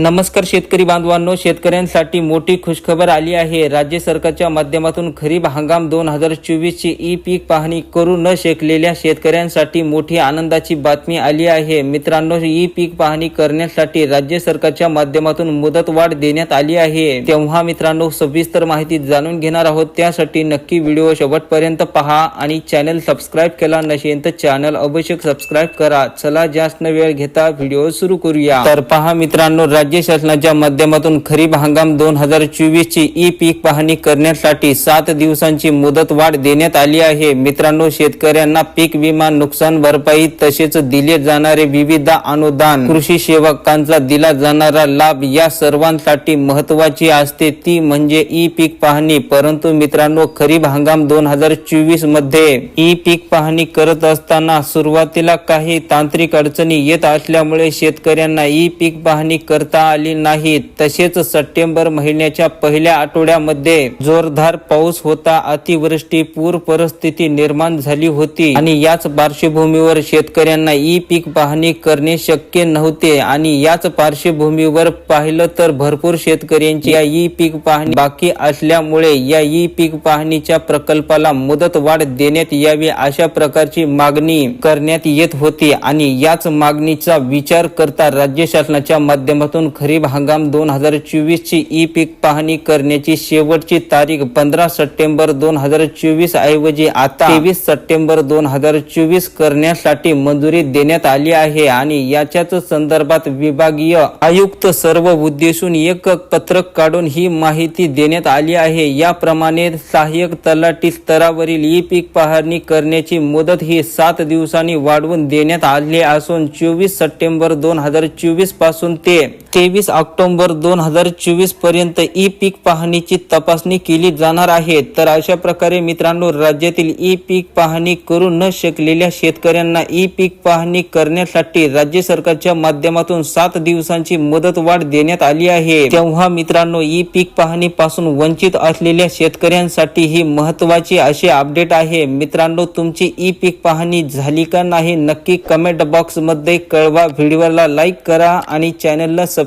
नमस्कार शेतकरी बांधवांनो शेतकऱ्यांसाठी मोठी खुशखबर आली आहे. राज्य सरकारच्या माध्यमातून खरीप हंगाम दोन हजार चोवीसची ई पीक पाहणी करू न शकलेल्या शेतकऱ्यांसाठी मोठी आनंदाची बातमी आली आहे. मित्रांनो ई पीक पाहणी करण्यासाठी राज्य सरकारच्या माध्यमातून मुदतवाढ देण्यात आली आहे. तेव्हा मित्रांनो सविस्तर माहिती जाणून घेणार आहोत. त्यासाठी नक्की व्हिडिओ शेवटपर्यंत पहा आणि चॅनल सबस्क्राईब केला नसेल तर चॅनल अवश्य सबस्क्राईब करा. चला जास्त न वेळ घेता व्हिडिओ सुरू करूया. तर पहा मित्रांनो राज्य शासनाच्या माध्यमातून खरीप हंगाम दोन हजार चोवीसची ई पीक पाहणी करण्यासाठी सात दिवसांची मुदत वाढ देण्यात आली आहे. मित्रांनो शेतकऱ्यांना पीक विमा नुकसान भरपाई तसेच दिले जाणारे विविध अनुदान कृषी सेवकांचा दिला जाणारा लाभ या सर्वांसाठी महत्वाची असते. ती म्हणजे ई पीक पाहणी. परंतु मित्रांनो खरीप हंगाम दोन हजार चोवीसमध्ये ई पीक पाहणी करत असताना सुरुवातीला काही तांत्रिक अडचणी येत असल्यामुळे शेतकऱ्यांना ई पीक पाहणी करता आली नाही तसेच सप्टेंबर महिन्याच्या पहिल्या आठवड्यामध्ये जोरदार पाऊस होता. अतिवृष्टी पूर परिस्थिती निर्माण झाली होती. आणि याच पार्श्वभूमीवर शेतकऱ्यांना ई पीक पाहणी करणे शक्य नव्हते. आणि याच पार्श्वभूमीवर पाहिलं तर भरपूर शेतकऱ्यांची या ई पीक पाहणी बाकी असल्यामुळे या ई पीक पाहणीच्या प्रकल्पाला मुदत वाढ देण्यात यावी अशा प्रकारची मागणी करण्यात येत होती. आणि याच मागणीचा विचार करता राज्य शासनाच्या माध्यमातून खरीप हंगाम दोन हजार चोवीसची ई पीक पाहणी करण्याची शेवटची तारीख पंधरा सप्टेंबर दोन हजार चोवीस ऐवजी आता तेवीस सप्टेंबर दोन हजार चोवीस करण्यासाठी मंजुरी देण्यात आली आहे आणि याच्याच संदर्भात विभागीय आयुक्त सर्व उद्देशून एक पत्रक काढून ही माहिती देण्यात आली आहे. याप्रमाणे सहाय्यक तलाठी स्तरावरील ई पीक पाहणी करण्याची मुदत ही सात दिवसांनी वाढवून देण्यात आली असून चोवीस सप्टेंबर दोन हजार चोवीसपासून ते तेवीस ऑक्टोबर दोन हजार चोवीसपर्यंत ई पीक पाहणीची तपासणी केली जाणार आहे. तर अशा प्रकारे मित्रांनो राज्यातील ई पीक पाहणी करू न शकलेल्या शेतकऱ्यांना ई पीक पाहणी करण्यासाठी राज्य सरकारच्या माध्यमातून सात दिवसांची मदत वाढ देण्यात आली आहे. तेव्हा मित्रांनो ई पीक पाहणी पासून वंचित असलेल्या शेतकऱ्यांसाठी ही महत्वाची अशी अपडेट आहे. मित्रांनो तुमची ई पीक पाहणी झाली का नाही नक्की कमेंट बॉक्समध्ये कळवा. व्हिडिओला लाईक करा आणि चॅनलला